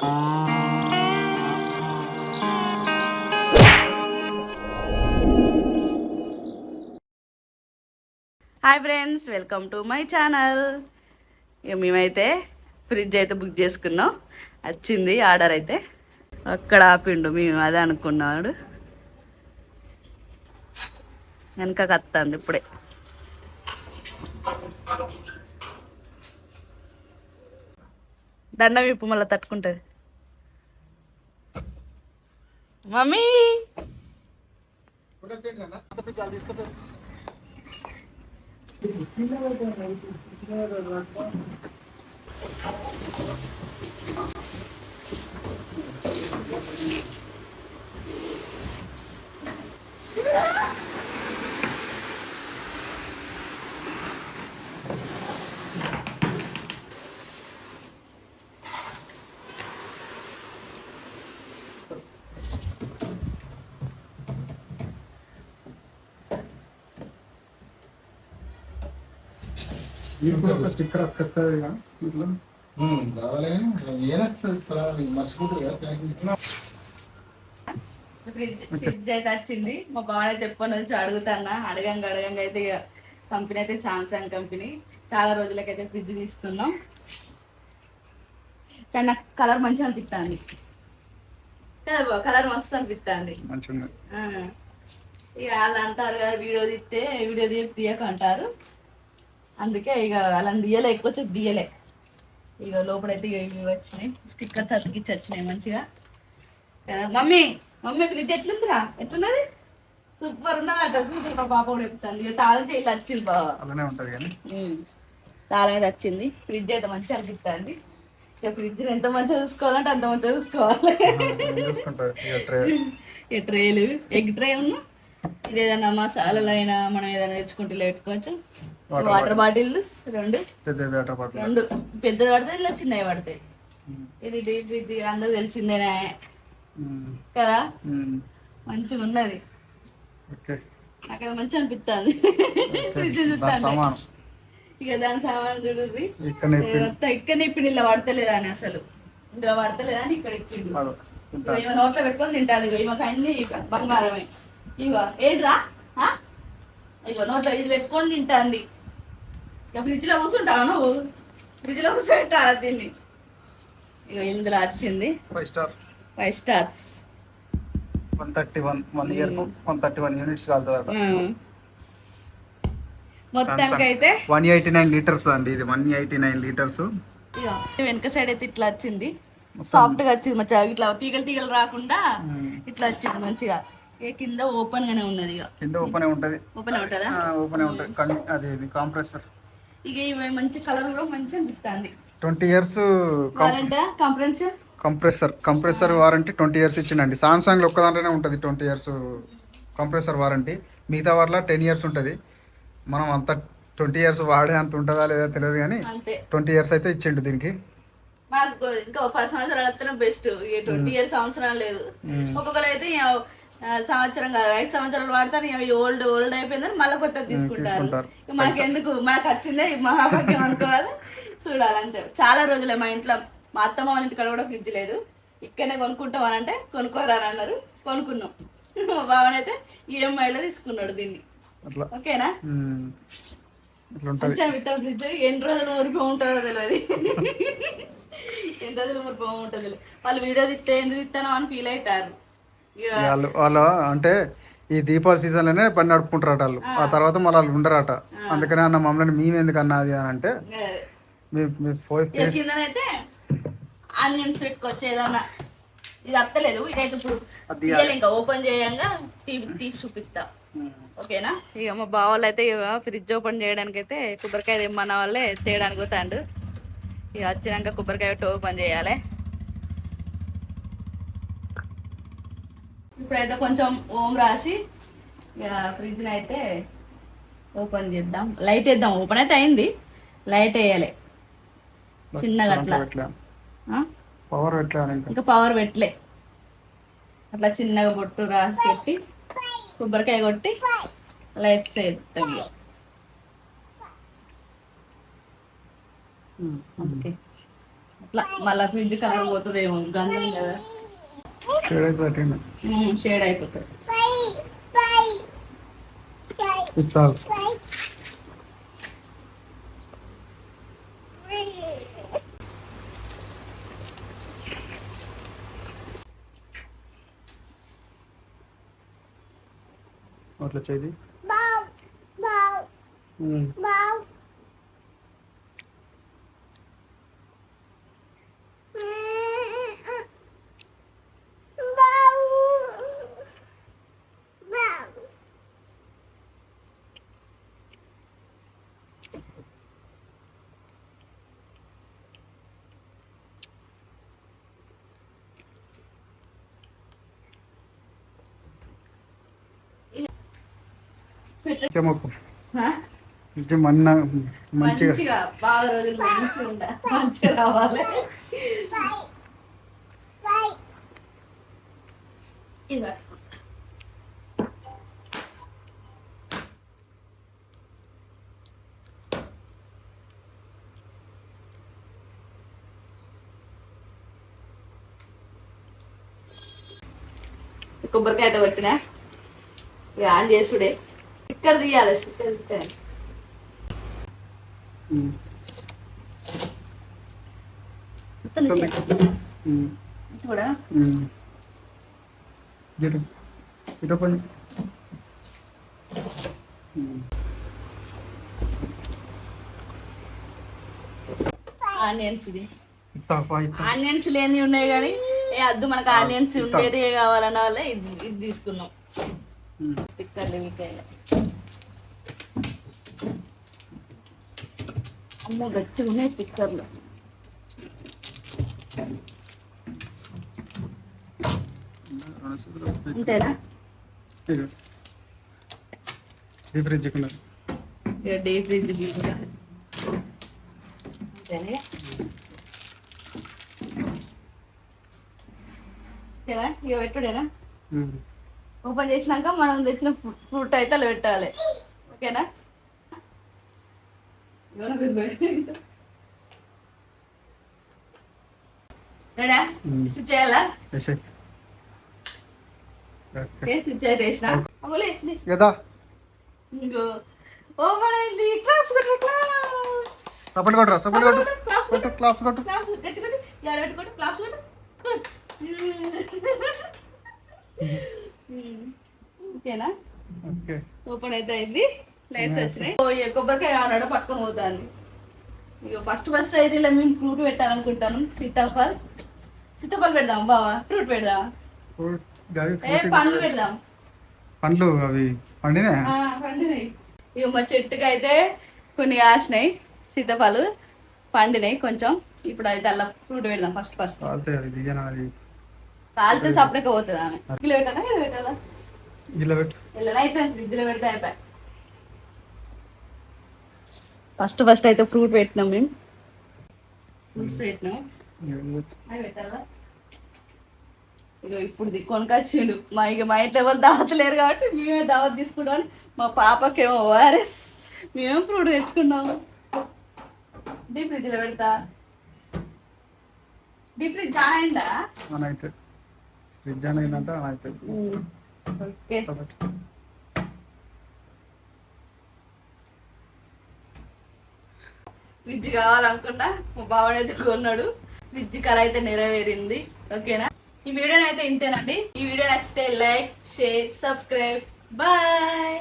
Hi friends welcome to my channel. ఇక మేమైతే fridge అయితే బుక్ చేసుకున్నాం. వచ్చింది ఆర్డర్ అయితే. అక్కడ ఆపిండు మేము అదే అనుకున్నాడు. వెనకకి వస్తుంది ఇప్పుడే. దండం ఇప్పు మళ్ళీ తట్టుకుంటుంది. मम्मी। जल्दी इसका ఒక స్టిక్కర్ అక్కర్లేదు ఇక ఇట్లా. రావాలి ఏనొస్తుంది మర్చిపోతుంది కదా ప్యాకింగ్ ఫ్రిడ్జ్ ఫ్రిడ్జ్ అయితే వచ్చింది. మా బావ అయితే ఎప్పటి నుంచి అడుగుతానా అడగంగా అడగంగా అయితే ఇక కంపెనీ అయితే సామ్సంగ్ కంపెనీ చాలా రోజులకైతే ఫ్రిడ్జ్ తీసుకున్నాం. కానీ నాకు కలర్ మంచిగా అనిపిస్తుంది కదా కలర్ మస్తు అనిపిస్తుంది ఇక వాళ్ళు అంటారు కదా వీడియో తీస్తే వీడియో తీయక అంటారు. అందుకే ఇక వాళ్ళని తీయలే ఎక్కువసేపు తీయలే. ఇక లోపలైతే ఇక ఇవి వచ్చినాయి. స్టిక్కర్స్ అతికిచ్చి వచ్చినాయి మంచిగా. మమ్మీ మమ్మీ ఫ్రిడ్జ్ ఎట్లుందిరా? ఎట్లున్నది? సూపర్ ఉన్నదట. సూపర్ మా పాప కూడా చెప్తాను ఇక తాళం చేయాలి వచ్చింది బాబా అలానే ఉంటది కానీ. తాళం అయితే వచ్చింది. ఫ్రిడ్జ్ అయితే మంచిగా అనిపిస్తుంది. ఇక ఫ్రిడ్జ్ ఎంత మంచిగా చూసుకోవాలంటే అంత మంచిగా చూసుకోవాలి. ట్రేలు. ఎగ్ ట్రే ఉన్న? ఇది ఏదైనా మసాలాలు అయినా మనం ఏదైనా తెచ్చుకుంటే పెట్టుకోవచ్చు వాటర్ బాటిల్స్ రెండు. పెద్ద వేట పట్ల రెండు. పెద్దది పడతాయి ఇలా చిన్నవి పడతాయి. ఇది డీప్ ఫ్రిడ్జ్ అందరూ తెలిసిందేనా. కదా? మంచిగా ఉన్నది. నాకు అది మంచిగా అనిపిస్తుంది ఫ్రిడ్జ్ చూస్తాను ఇక దాని సామాన్ చూడండి మొత్తం ఇక్కడ ఇప్పుడు. ఇలా పడతలేదా అని అసలు. ఇలా పడతలేదా అని ఇక్కడ ఇప్పిండు. నోట్లో పెట్టుకొని తింటాను ఈమెకు అన్ని బంగారమే. ఇగో ఏంట్రా? ఇగో నోట్లో ఇది పెట్టుకొని తింటాంది. ఇక ఫ్రిడ్జ్లో కూర్చుంటావా నువ్వు? ఫ్రిడ్జ్లో కూర్చోబెట్టాలా దీన్ని? ఇగో ఇందులో వచ్చింది. Five star five stars one thirty one one year one thirty one units కాలుతుంది మొత్తానికి అయితే వన్ ఎయిటీ నైన్ లీటర్స్ అండి ఇది. వన్ ఎయిటీ నైన్ లీటర్స్ వెనక సైడ్ అయితే ఇట్లా వచ్చింది. సాఫ్ట్గా వచ్చింది. మంచిగా ఇట్లా తీగలు తీగలు రాకుండా ఇట్లా వచ్చింది మంచిగా. కింద ఓపెన్ గానే ఉన్నది ఇక కింద ఓపెన్ ఉంటది. ఓపెన్ ఉంటుందా? ఓపెన్ ఉంటది. అది కాంప్రెసర్ ఇక ఇవి మంచి కలర్ కూడా మంచిగా అనిపిస్తుంది. Twenty years compression compressor compressor warranty twenty years ఇచ్చిండండి. సామ్సంగ్లో ఒక్క దాంట్లోనే ఉంటుంది ట్వంటీ ఇయర్స్ కంప్రెసర్ వారంటీ మిగతా వారిలో టెన్ ఇయర్స్ ఉంటుంది. మనం అంత ట్వంటీ ఇయర్స్ వాడే అంత ఉంటుందా లేదా తెలియదు కానీ ట్వంటీ ఇయర్స్ అయితే ఇచ్చిండు దీనికి. మనకు ఇంకా పది సంవత్సరాలు వస్తేనే బెస్ట్ ట్వంటీ ఇయర్స్ సంవత్సరాలు లేదు. ఒక్కొక్కరు అయితే సంవత్సరం కాదు ఐదు సంవత్సరాలు వాడతారు ఓల్డ్ ఓల్డ్ అయిపోయిందని మళ్ళీ కొత్తది తీసుకుంటారు. మనకి ఎందుకు మనకు వచ్చిందే మహాభాగ్యం అనుకోవాలి. చూడాలంటే చాలా రోజులే మా ఇంట్లో మా అత్తమ్మ వాళ్ళ ఇంటికాడ కూడా ఫ్రిడ్జ్ లేదు. ఇక్కడనే కొనుక్కుంటాం అని అంటే కొనుక్కోరా అని అన్నారు. కొనుక్కున్నాం. మా బావనైతే ఈఎంఐలో తీసుకున్నాడు దీన్ని. ఓకేనా? విత్తన ఫ్రిడ్జ్ ఎన్ని రోజులు ఊరిపో ఉంటారో తెలియదు ఎన్ని రోజులు ఊరిపో ఉంటుంది వాళ్ళు వీడియో తిస్తే ఎందుకు తిస్తానో అని ఫీల్ అవుతారు. వాళ్ళు వాళ్ళు అంటే ఈ దీపావళి సీజన్లోనే పని నడుపుకుంటారట వాళ్ళు. ఆ. తర్వాత మళ్ళీ వాళ్ళు ఉండరట. అందుకనే అన్న మమ్మల్ని మేము ఎందుకు అన్నది అని అంటే ఆనియన్స్ పెట్టుకోవచ్చు ఏదన్నా. ఇది అత్తలేదు. ఇదైతే ఇప్పుడు ఇంకా. ఓపెన్ చేయంగా తీసి చూపిస్తా. ఓకేనా? ఇక మా బావాళ్ళు అయితే ఇక ఫ్రిడ్జ్ ఓపెన్ చేయడానికి అయితే కొబ్బరికాయ తెమ్మన్న వాళ్ళే తేయడానికి పోతాండు. ఇక వచ్చినాక కొబ్బరికాయ ఓపెన్ చేయాలి. ఇప్పుడైతే కొంచెం ఓం రాసి ఫ్రిడ్జ్ని అయితే ఓపెన్ చేద్దాం. లైట్ వేద్దాం. ఓపెన్ అయితే అయింది. లైట్ వేయాలి. చిన్నగా అట్లా? పవర్ ఇంకా. పవర్ పెట్టలే. అట్లా చిన్నగా బొట్టు రాసి పెట్టి కొబ్బరికాయ కొట్టి లైట్స్ వేస్తాం ఇక. ఓకే అట్లా మళ్ళీ ఫ్రిడ్జ్ కలర్ పోతుందేమో. గంధం కదా. షేడ్ అట్టింది షేడ్ అయిపోతుంది ఇస్తా అట్లా చేయి ఉమ్. చెమకు హా? ఇది మన్న మంచిగా. బాగా రోజులు మంచిగా మంచిగా రావాలి. కొబ్బరికాయ అయితే పట్టినా ఆన్ చేసుడే. స్టిక్కర్ తీయాలి స్టిక్కర్ తీయాలి. కూడా. ఇటు పని. ఆనియన్స్ ఇది. ఆనియన్స్ లేని ఉన్నాయి కానీ ఏ అద్దు మనకు ఆనియన్స్ ఉండేది కావాలన్న వాళ్ళే ఇది ఇది తీసుకున్నాం. స్టిక్కర్లు మీకాయలు అమ్మో గట్టిగా ఉన్నాయి స్టిక్కర్లు. అంతేనా. ఈ ఫ్రిడ్జ్ ఫ్రిడ్జ్ అంతేనా? ఓకేనా ఇక పెట్టుడేనా. ఓపెన్ చేసినాక మనం తెచ్చిన ఫ్రూట్ అయితే అలా పెట్టాలి. ఓకేనా? సపోర్ట్ కొట్టురా సపోర్ట్ కొట్టు. క్లాప్స్ కొట్టు క్లాప్స్ కొట్టు. క్లాప్స్ గట్టి కొట్టు. యాడ క్లాప్స్ కొట్టు ఓకేనా? ఓకే. ఓపెన్ అయితే అయింది. లైట్స్ వచ్చినాయి. ఓ, ఈ కొబ్బరికాయ కావాలన్నాడు పక్కన పోతాను ఇక ఫస్ట్ ఫస్ట్ అయితే ఇలా మేము ఫ్రూట్ పెట్టాలనుకుంటాను సీతాఫల్. సీతాఫల్ పెడదాం బావా. ఫ్రూట్ పెడదాం? ఏ పండ్లు పెడదాం. పండ్లు అవి పండినాయి? ఇక మా చెట్టుకి అయితే కొన్ని కాసినాయి. సీతాఫలు పండినాయి కొంచెం. ఇప్పుడు అయితే అలా ఫ్రూట్ పెడదాం ఫస్ట్ ఫస్ట్ కాలితే అవి దిగన అది కాలితే సపరేట్ పోతుంది ఆమె. కిలో పెట్టాలా? కిలో పెట్టాలా? గిల్ల పెట్టు. ఇలా అయితే ఫ్రిడ్జ్లో పెడితే అయిపోయి ఫస్ట్ ఫస్ట్ అయితే ఫ్రూట్ పెట్టినాం మేము ఫ్రూట్స్ పెట్టినాం. ఇక ఇప్పుడు కొనుకొచ్చిండు మా ఇక మా ఇంట్లో ఎవరు దావత్ లేరు కాబట్టి మేమే దావత్ తీసుకుంటాం మా పాపకేమో ఓఆర్ఎస్. మేమేం ఫ్రూట్ తెచ్చుకున్నాము డీప్ ఫ్రిడ్జ్లో పెడతా. డీప్ ఫ్రిడ్జ్ చాలా అయిందా? ఫ్రిడ్జ్ అని అయితే ఓకే. ఫ్రిడ్జ్ కావాలనుకున్నా మా బావడైతే కొన్నాడు. ఫ్రిడ్జ్ కల అయితే నెరవేరింది. ఓకేనా? ఈ వీడియోని అయితే ఇంతేనండి. ఈ వీడియో నచ్చితే లైక్ షేర్ సబ్స్క్రైబ్. బాయ్!